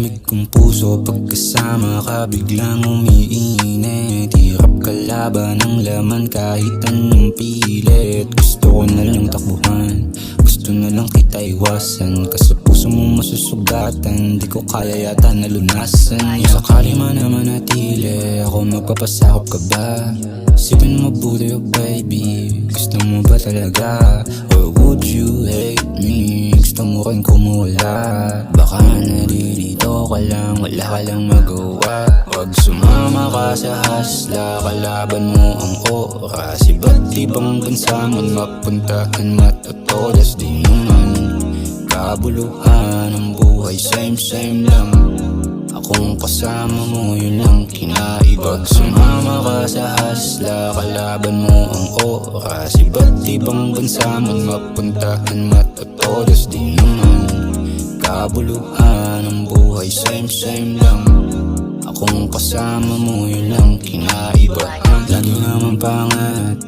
Malamig kong puso pagkasama ka biglang umiinit Hirap kalaban ng laman kahit anong pilit Gusto ko na lang takbuhan Gusto na lang kita iwasan Kasi puso mo masusugatan Di ko kaya yata nalunasan Kung sakali man na manatili Ako magpapasakop ka ba? Sipin mo buti oh baby Gusto mo ba talaga? Or would you hate me? Gusto mo rin kumula Baka nalilito ka lang Wala ka lang magawa. Wag sumama ka sa hasla Kalaban mo ang oras. Iba't ibang bansa man mapuntahan Matatodas di naman. Kabuluhan ang buhay Same same lang. Akong kasama mo, yun lang kinaiba. Sumama ka sa hasla, kalaban mo ang oras. Iba't ibang bansa man mapuntahan Matatodas di naman. Kabuluhan ang buhay, same same lang. Akong kasama mo, yun lang kinaiba Lagi naman pangat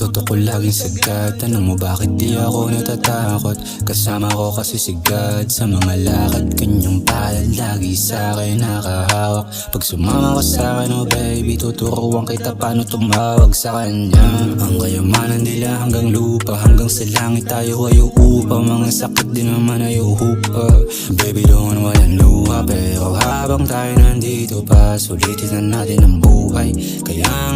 Toto ko laging sagad Tanong mo bakit di ako natatakot? Kasama ko kasi sigad Sa mga lakad. Kanyang palad Lagi sa akin nakahawak. Pag sumama ka sa akin oh baby Tuturuan kita paano tumawag sa kanya. Ang kayamanan nila hanggang lupa Hanggang sa langit tayo ay uupa. Mga sakit din naman ay uhupa. Baby doon walang luha Pero habang tayo nandito pa Sulitin na natin ang buhay. Kaya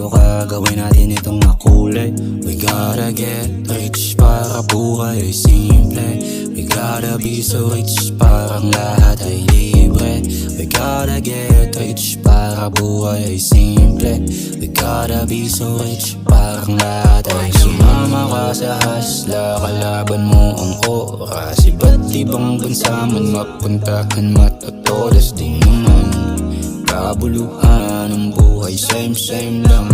nandito ka Gawin natin itong makulay. We gotta get rich para buhay ay simple. We gotta be so rich parang lahat ay libre. We gotta get rich para buhay ay simple. We gotta be so rich parang lahat ay Sumama ka sa hasla Kalaban mo ang oras. Iba't ibang bansa man mapuntahan Matatodas di naman. Kabuluhan ang buhay Same same lang.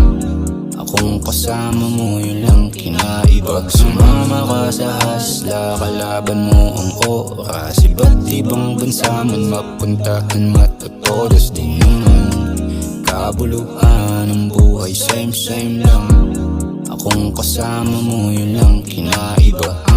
Akong kasama mo, yun lang kinaiba Pag sumama ka sa hasla Kalaban mo ang oras. Iba't ibang bansa man mapuntahan Matatodas di naman Kabuluhan ang buhay Same same lang. Akong kasama mo, yun lang kinaiba